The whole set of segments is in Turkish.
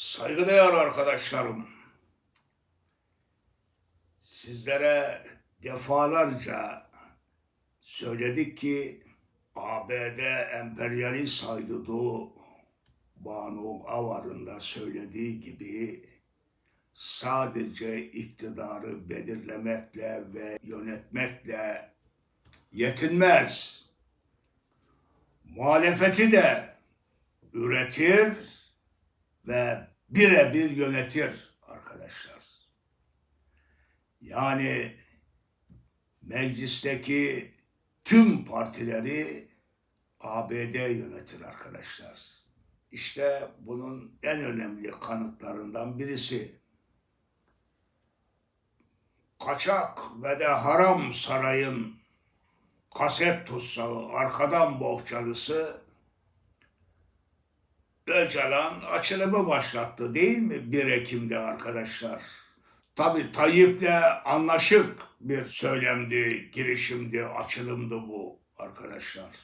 Saygıdeğer arkadaşlarım, sizlere defalarca söyledik ki ABD emperyalist haydudu Banu Avar'ın da söylediği gibi sadece iktidarı belirlemekle ve yönetmekle yetinmez. Muhalefeti de üretir ve birebir yönetir arkadaşlar. Yani meclisteki tüm partileri ABD yönetir arkadaşlar. İşte bunun en önemli kanıtlarından birisi. Kaçak ve de haram sarayın kaset tutsağı arkadan bohçalısı Öcalan açılımı başlattı değil mi 1 Ekim'de arkadaşlar? Tabi Tayyip'le anlaşık bir söylemdi, girişimdi, açılımdı bu arkadaşlar.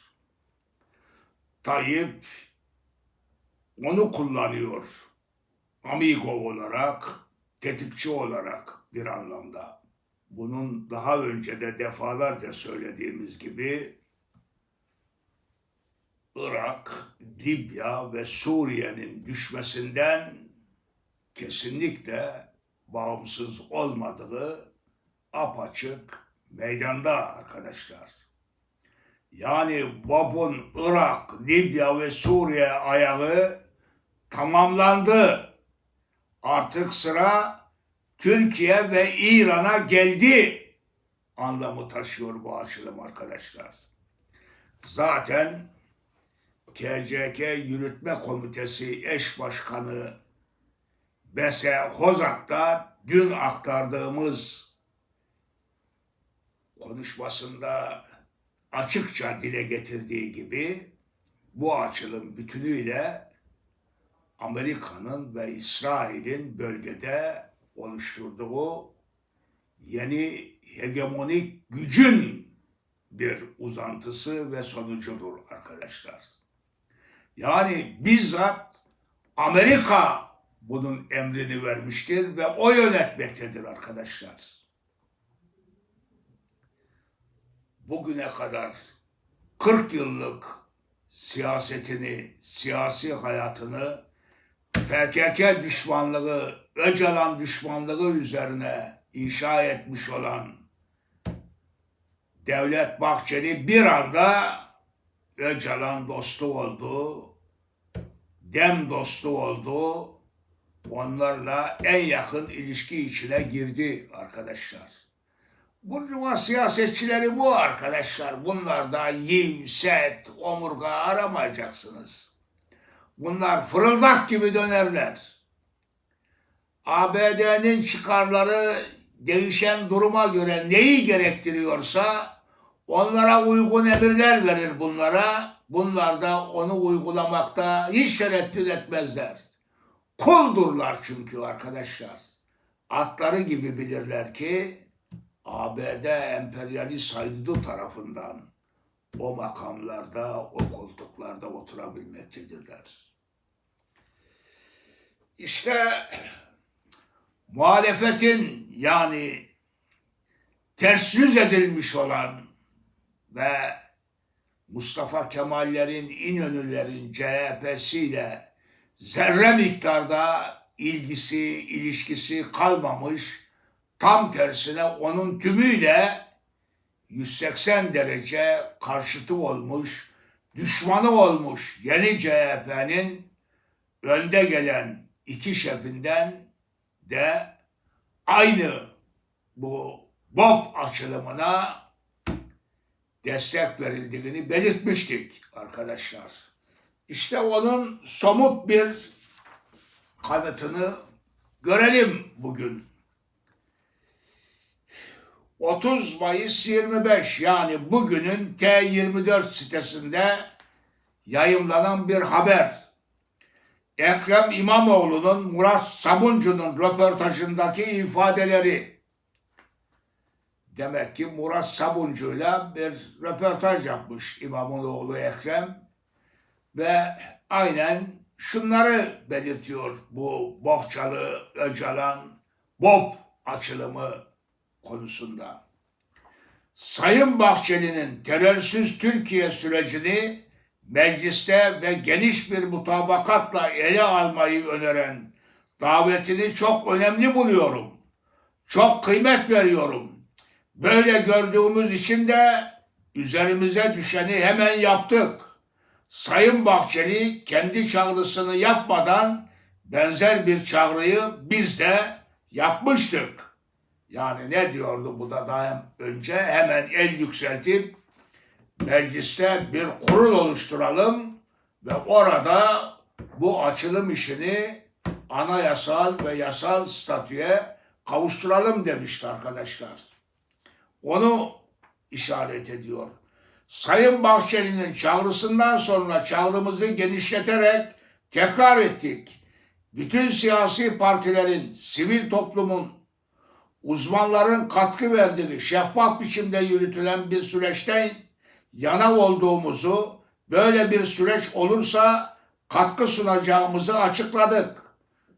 Tayyip onu kullanıyor. Amigo olarak, tetikçi olarak bir anlamda. Bunun daha önce de defalarca söylediğimiz gibi Irak, Libya ve Suriye'nin düşmesinden kesinlikle bağımsız olmadığı apaçık meydanda arkadaşlar. Yani BOB'un Irak, Libya ve Suriye ayağı tamamlandı. Artık sıra Türkiye ve İran'a geldi anlamı taşıyor bu açılım arkadaşlar. Zaten KCK Yürütme Komitesi eş başkanı Bese Hozak'ta dün aktardığımız konuşmasında açıkça dile getirdiği gibi bu açılım bütünüyle Amerika'nın ve İsrail'in bölgede oluşturduğu yeni hegemonik gücün bir uzantısı ve sonucudur arkadaşlar. Yani bizzat Amerika bunun emrini vermiştir ve o yönetmektedir arkadaşlar. Bugüne kadar 40 yıllık siyasetini, siyasi hayatını PKK düşmanlığı, Öcalan düşmanlığı üzerine inşa etmiş olan Devlet Bahçeli bir anda Öcalan dostu oldu, dem dostu oldu, onlarla en yakın ilişki içine girdi arkadaşlar. Burjuva siyasetçileri bu arkadaşlar. Bunlarda yiv, set, omurga aramayacaksınız. Bunlar fırıldak gibi dönerler. ABD'nin çıkarları değişen duruma göre neyi gerektiriyorsa onlara uygun emirler verir bunlara. Bunlar da onu uygulamakta hiç tereddüt etmezler. Kuldurlar çünkü arkadaşlar. Atları gibi bilirler ki ABD emperyalist haydudu tarafından o makamlarda, o koltuklarda oturabilmektedirler. İşte muhalefetin yani ters yüz edilmiş olan ve Mustafa Kemallerin, İnönülerin CHP'siyle zerre miktarda ilgisi, ilişkisi kalmamış, tam tersine onun tümüyle 180 derece karşıtı olmuş, düşmanı olmuş yeni CHP'nin önde gelen iki şefinden de aynı bu BOP açılımına destek verildiğini belirtmiştik arkadaşlar. İşte onun somut bir kanıtını görelim bugün. 30 Mayıs 25 yani bugünün T24 sitesinde yayımlanan bir haber. Ekrem İmamoğlu'nun Murat Sabuncu'nun röportajındaki ifadeleri. Demek ki Murat Sabuncu'yla bir röportaj yapmış İmamoğlu Ekrem ve aynen şunları belirtiyor bu Bohçalı Öcalan BOP açılımı konusunda. Sayın Bahçeli'nin terörsüz Türkiye sürecini mecliste ve geniş bir mutabakatla ele almayı öneren davetini çok önemli buluyorum. Çok kıymet veriyorum. Böyle gördüğümüz için de üzerimize düşeni hemen yaptık. Sayın Bahçeli kendi çağrısını yapmadan benzer bir çağrıyı biz de yapmıştık. Yani ne diyordu bu da daha önce hemen el yükseltip mecliste bir kurul oluşturalım ve orada bu açılım işini anayasal ve yasal statüye kavuşturalım demişti arkadaşlar. Onu işaret ediyor. Sayın Bahçeli'nin çağrısından sonra çağrımızı genişleterek tekrar ettik. Bütün siyasi partilerin, sivil toplumun, uzmanların katkı verdiği şeffaf biçimde yürütülen bir süreçten yana olduğumuzu, böyle bir süreç olursa katkı sunacağımızı açıkladık.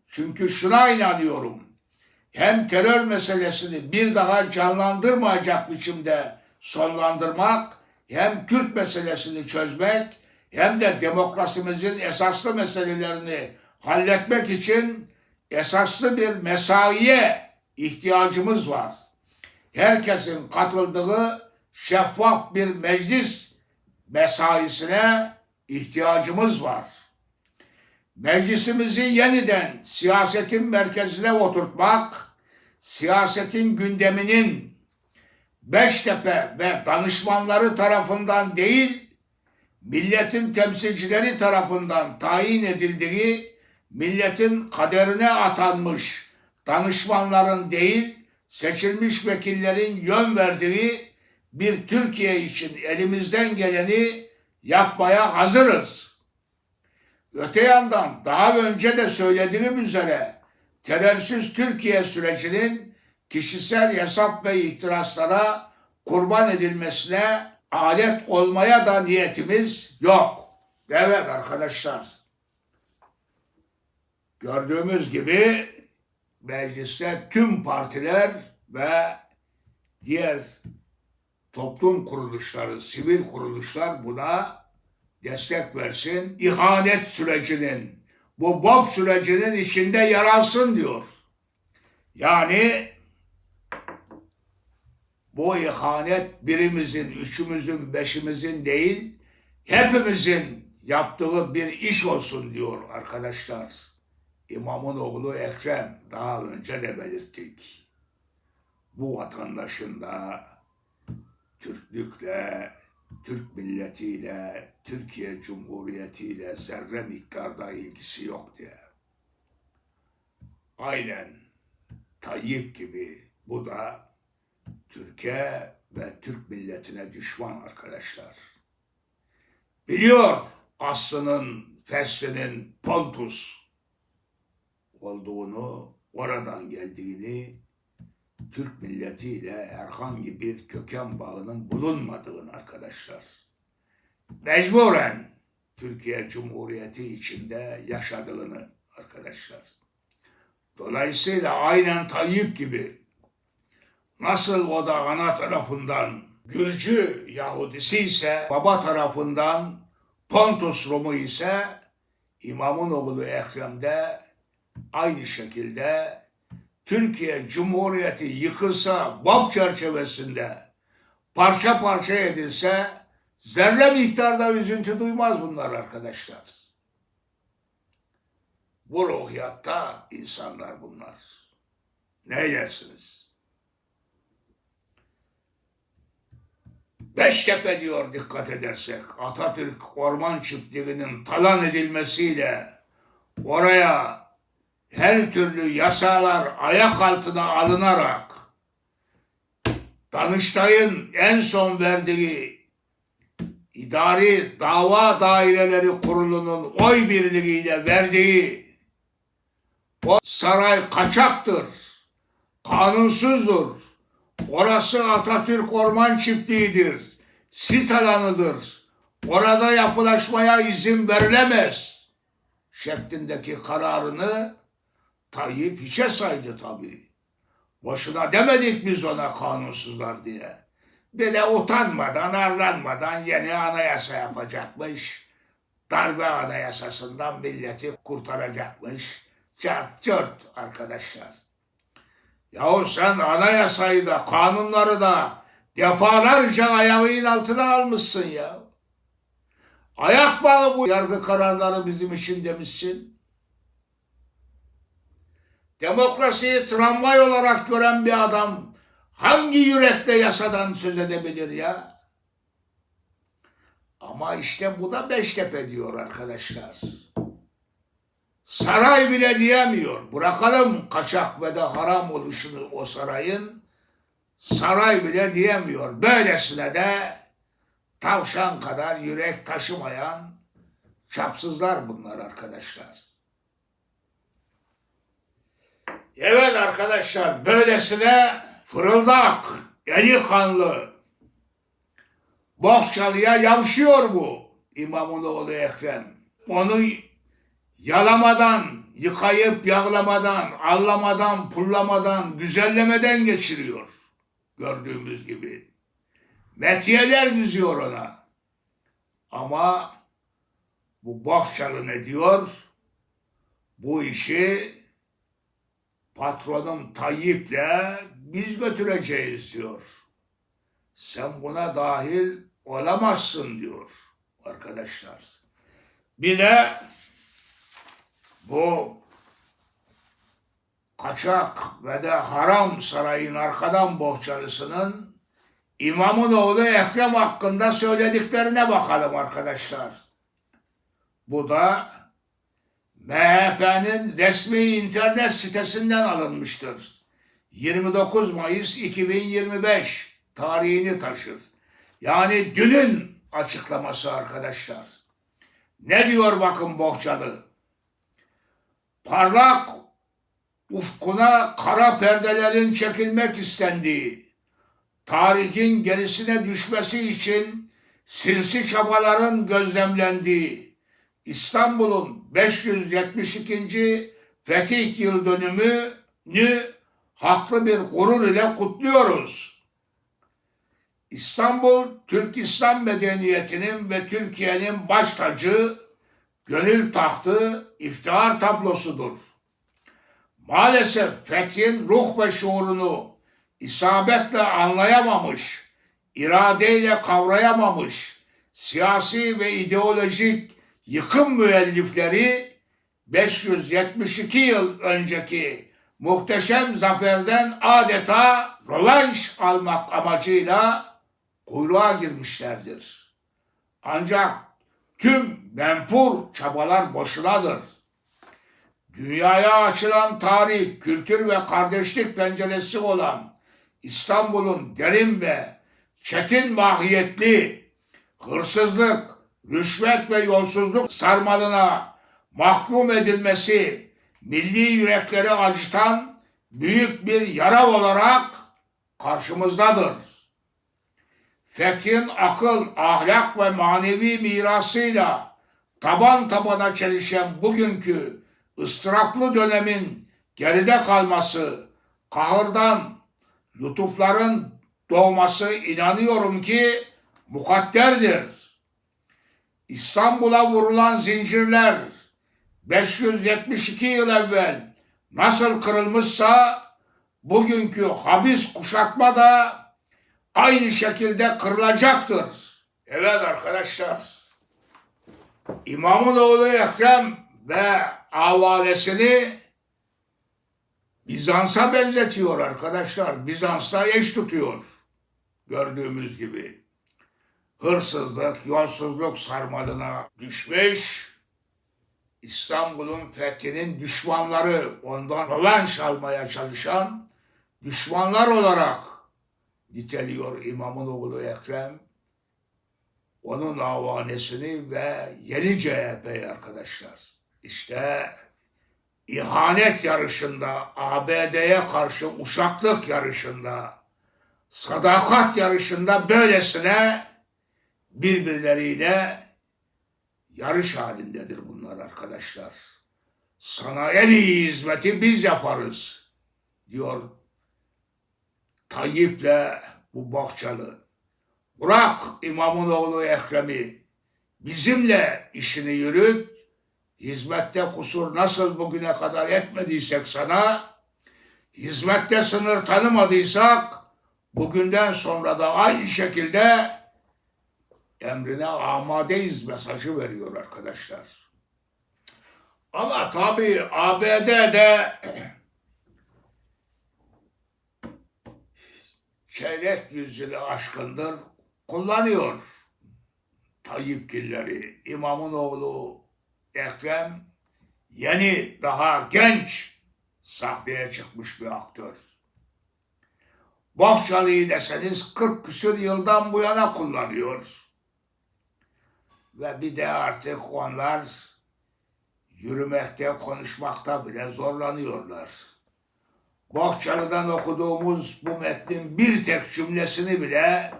Çünkü şuna inanıyorum. Hem terör meselesini bir daha canlandırmayacak biçimde sonlandırmak, hem Kürt meselesini çözmek, hem de demokrasimizin esaslı meselelerini halletmek için esaslı bir mesaiye ihtiyacımız var. Herkesin katıldığı şeffaf bir meclis mesaisine ihtiyacımız var. Meclisimizi yeniden siyasetin merkezine oturtmak, siyasetin gündeminin Beştepe ve danışmanları tarafından değil, milletin temsilcileri tarafından tayin edildiği, milletin kaderine atanmış danışmanların değil, seçilmiş vekillerin yön verdiği bir Türkiye için elimizden geleni yapmaya hazırız. Öte yandan daha önce de söylediğim üzere terörsüz Türkiye sürecinin kişisel hesap ve ihtiraslara kurban edilmesine alet olmaya da niyetimiz yok. Evet arkadaşlar. Gördüğümüz gibi mecliste tüm partiler ve diğer toplum kuruluşları, sivil kuruluşlar buna destek versin. İhanet sürecinin, bu BOP sürecinin içinde yer alsın diyor. Yani bu ihanet birimizin, üçümüzün, beşimizin değil, hepimizin yaptığı bir iş olsun diyor arkadaşlar. İmamın oğlu Ekrem daha önce de belirttik. Bu vatandaşın da Türklükle, Türk milletiyle, Türkiye Cumhuriyeti'yle zerre miktarda ilgisi yok diye. Aynen Tayyip gibi bu da Türkiye ve Türk milletine düşman arkadaşlar. Biliyor aslının, feslinin Pontus olduğunu, oradan geldiğini, Türk milletiyle herhangi bir köken bağının bulunmadığını arkadaşlar. Mecburen Türkiye Cumhuriyeti içinde yaşadığını arkadaşlar. Dolayısıyla aynen Tayyip gibi nasıl o da ana tarafından Gürcü Yahudisi ise baba tarafından Pontus Rumu ise İmamın oğlu Ekrem'de aynı şekilde Türkiye Cumhuriyeti yıkılsa BOP çerçevesinde parça parça edilse zerre miktarda üzüntü duymaz bunlar arkadaşlar. Bu ruhiyatta insanlar bunlar. Ne edersiniz? Beştepe diyor dikkat edersek Atatürk Orman Çiftliği'nin talan edilmesiyle oraya her türlü yasalar ayak altına alınarak Danıştay'ın en son verdiği idari dava daireleri kurulunun oy birliğiyle verdiği o saray kaçaktır, kanunsuzdur. Orası Atatürk Orman Çiftliği'dir, sit alanıdır. Orada yapılaşmaya izin verilemez şeklindeki kararını Tayyip hiçe saydı tabii. Boşuna demedik biz ona kanunsuzlar diye. Bir de utanmadan, arlanmadan yeni anayasa yapacakmış. Darbe anayasasından milleti kurtaracakmış. Çart çört arkadaşlar. Yahu sen anayasayı da kanunları da defalarca ayağın altına almışsın ya. Ayak bağı bu yargı kararları bizim için demişsin. Demokrasiyi tramvay olarak gören bir adam hangi yürekle yasadan söz edebilir ya? Ama işte bu da Beştepe diyor arkadaşlar. Saray bile diyemiyor. Bırakalım kaçak ve de haram oluşunu o sarayın. Saray bile diyemiyor. Böylesine de tavşan kadar yürek taşımayan çapsızlar bunlar arkadaşlar. Evet arkadaşlar böylesine fırıldak, eli kanlı, Bohçalı'ya yavşıyor bu İmamoğlu Ekrem. Onu yalamadan, yıkayıp yağlamadan, allamadan, pullamadan, güzellemeden geçiriyor. Gördüğümüz gibi. Metiyeler düzüyor ona. Ama bu Bohçalı ne diyor? Bu işi patronum Tayyip'le biz götüreceğiz diyor. Sen buna dahil olamazsın diyor arkadaşlar. Bir de bu kaçak ve de haram sarayın arkadan bohçalısının imamın oğlu Ekrem hakkında söylediklerine bakalım arkadaşlar. Bu da MHP'nin resmi internet sitesinden alınmıştır. 29 Mayıs 2025 tarihini taşır. Yani dünün açıklaması arkadaşlar. Ne diyor bakın Bohçalı? Parlak ufkuna kara perdelerin çekilmek istendiği, tarihin gerisine düşmesi için sinsi çabaların gözlemlendiği, İstanbul'un 572. fetih yıl dönümünü haklı bir gurur ile kutluyoruz. İstanbul, Türk İslam medeniyetinin ve Türkiye'nin baş tacı, gönül tahtı, iftihar tablosudur. Maalesef fethin ruh ve şuurunu isabetle anlayamamış, iradeyle kavrayamamış, siyasi ve ideolojik yıkım müellifleri 572 yıl önceki muhteşem zaferden adeta rövanş almak amacıyla kuyruğa girmişlerdir. Ancak tüm menfur çabalar boşunadır. Dünyaya açılan tarih, kültür ve kardeşlik penceresi olan İstanbul'un derin ve çetin mahiyetli hırsızlık, rüşvet ve yolsuzluk sarmalına mahkum edilmesi milli yürekleri acıtan büyük bir yara olarak karşımızdadır. Fethin akıl, ahlak ve manevi mirasıyla taban tabana çelişen bugünkü ıstıraplı dönemin geride kalması, kahırdan lütufların doğması inanıyorum ki mukadderdir. İstanbul'a vurulan zincirler 572 yıl evvel nasıl kırılmışsa bugünkü habis kuşatma da aynı şekilde kırılacaktır. Evet arkadaşlar. İmamın oğlu Ekrem ve avalesini Bizans'a benzetiyor arkadaşlar. Bizans'ta eş tutuyor. Gördüğümüz gibi. Hırsızlık, yolsuzluk sarmalına düşmüş. İstanbul'un fethinin düşmanları, ondan rövanş almaya çalışan düşmanlar olarak niteliyor İmamın oğlu Ekrem. Onun avanesini ve yeni CHP'yi arkadaşlar. İşte ihanet yarışında, ABD'ye karşı uşaklık yarışında, sadakat yarışında böylesine birbirleriyle yarış halindedir bunlar arkadaşlar. Sana en iyi hizmeti biz yaparız diyor Tayyip'le bu Bahçalı. Bırak imamın oğlu Ekrem'i bizimle işini yürüt. Hizmette kusur nasıl bugüne kadar etmediysek sana, hizmette sınır tanımadıysak, bugünden sonra da aynı şekilde emrine amadeyiz mesajı veriyor arkadaşlar. Ama tabii ABD'de çeyrek yüzyılı aşkındır kullanıyor Tayyipgilleri. İmamın oğlu Ekrem yeni daha genç sahneye çıkmış bir aktör. Bohçalı'yı deseniz 40 küsür yıldan bu yana kullanıyor. Ve bir de artık onlar yürümekte, konuşmakta bile zorlanıyorlar. Bohçalı'dan okuduğumuz bu metnin bir tek cümlesini bile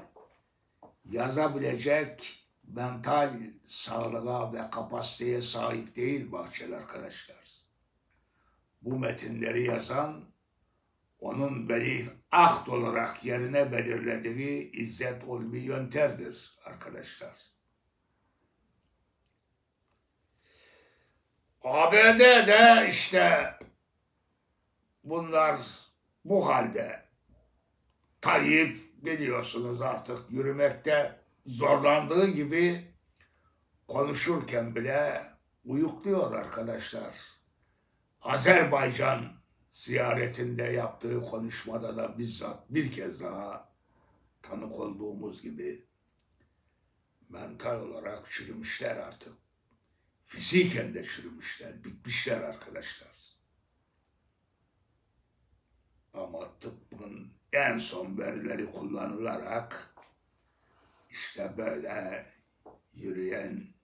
yazabilecek mental sağlığa ve kapasiteye sahip değil Bahçeli arkadaşlar. Bu metinleri yazan onun beni akt olarak yerine belirlediği İzzet Ulvi Yönter'dir arkadaşlar. ABD'de işte bunlar bu halde. Tayyip biliyorsunuz artık yürümekte zorlandığı gibi konuşurken bile uyukluyor arkadaşlar. Azerbaycan ziyaretinde yaptığı konuşmada da bizzat bir kez daha tanık olduğumuz gibi mental olarak çürümüşler artık. Fiziken de çürümüşler, bitmişler arkadaşlar. Ama tıbbın en son verileri kullanılarak işte böyle yürüyen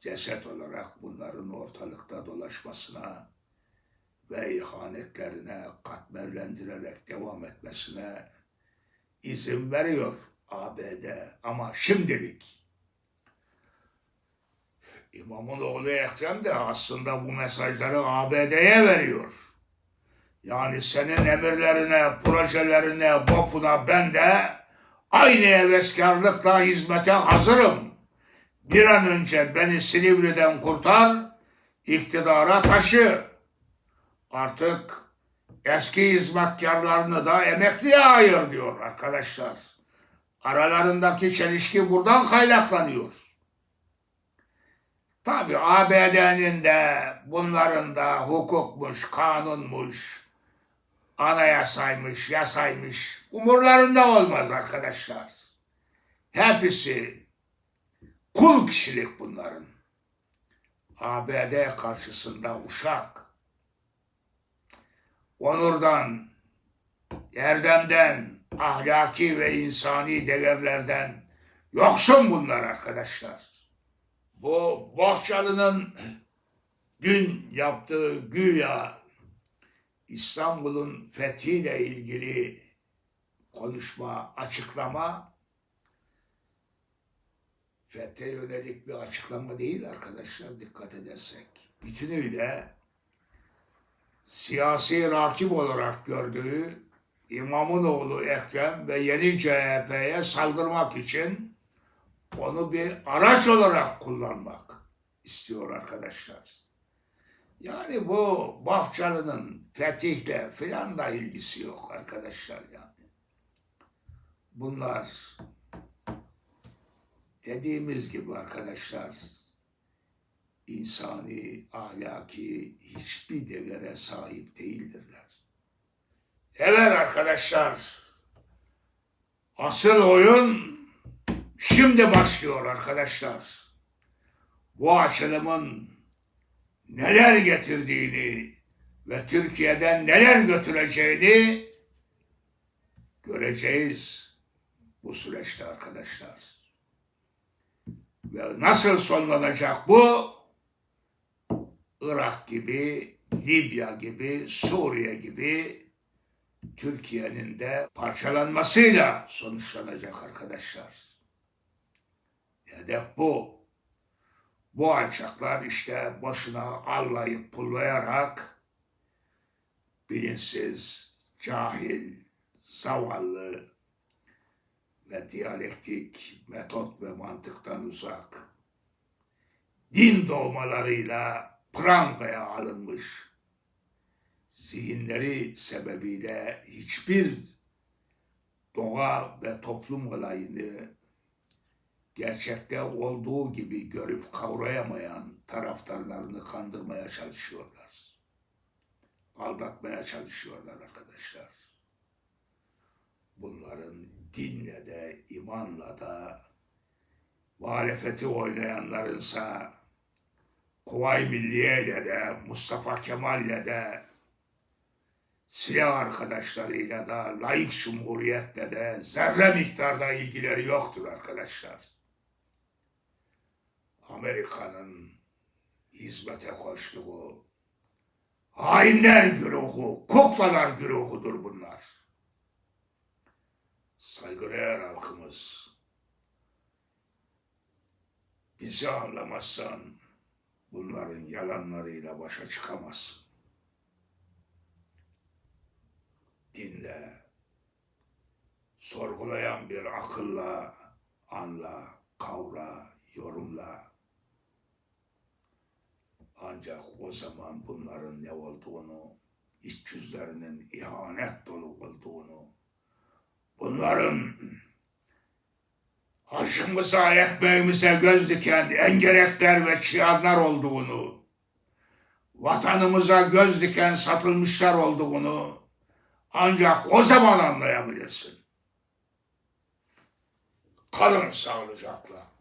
ceset olarak bunların ortalıkta dolaşmasına ve ihanetlerine katmerlendirerek devam etmesine izin veriyor ABD. Ama şimdilik İmamın oğlu Ekrem de aslında bu mesajları ABD'ye veriyor. Yani senin emirlerine, projelerine, BOP'una ben de aynı heveskarlıkla hizmete hazırım. Bir an önce beni Silivri'den kurtar, iktidara taşı. Artık eski hizmetkarlarını da emekliye ayır diyor arkadaşlar. Aralarındaki çelişki buradan kaynaklanıyor. Tabi ABD'nin de bunların da hukukmuş, kanunmuş, anayasaymış, yasaymış umurlarında olmaz arkadaşlar. Hepsi kul kişilik bunların. ABD karşısında uşak. Onurdan, erdemden, ahlaki ve insani değerlerden yoksun bunlar arkadaşlar. Bu Bohçalı'nın dün yaptığı güya İstanbul'un fethiyle ilgili konuşma, açıklama fethe yönelik bir açıklama değil arkadaşlar dikkat edersek. Bütünüyle siyasi rakip olarak gördüğü İmamoğlu Ekrem ve yeni CHP'ye saldırmak için onu bir araç olarak kullanmak istiyor arkadaşlar. Yani bu Bahçalı'nın fetihle filan da ilgisi yok arkadaşlar yani. Bunlar dediğimiz gibi arkadaşlar insani, ahlaki hiçbir değere sahip değildirler. Evet arkadaşlar asıl oyun şimdi başlıyor arkadaşlar. Bu açılımın neler getirdiğini ve Türkiye'den neler götüreceğini göreceğiz bu süreçte arkadaşlar. Ve nasıl sonlanacak bu? Irak gibi, Libya gibi, Suriye gibi Türkiye'nin de parçalanmasıyla sonuçlanacak arkadaşlar. Hedef bu. Bu alçaklar işte boşuna allayıp pullayarak bilinçsiz, cahil, zavallı ve diyalektik metot ve mantıktan uzak din doğmalarıyla prangaya alınmış zihinleri sebebiyle hiçbir doğa ve toplum olayını gerçekte olduğu gibi görüp kavrayamayan taraftarlarını kandırmaya çalışıyorlar. Aldatmaya çalışıyorlar arkadaşlar. Bunların dinle de imanla da muhalefeti oynayanlarınsa Kuvayi Milliye'yle de Mustafa Kemal'le de silah arkadaşlarıyla da layık cumhuriyetle de zerre miktarda ilgileri yoktur arkadaşlar. Amerika'nın hizmete koştuğu hainler güruhu, kuklalar güruhudur bunlar. Saygıdeğer halkımız, bizi anlamazsan bunların yalanlarıyla başa çıkamazsın. Dinle, sorgulayan bir akılla, anla, kavra, yorumla. Ancak o zaman bunların ne olduğunu, iç yüzlerinin ihanet dolu olduğunu, bunların aşımıza, ekmeğimize göz diken engerekler ve çıyanlar olduğunu, vatanımıza göz diken satılmışlar olduğunu ancak o zaman anlayabilirsin. Kalın sağlıcakla.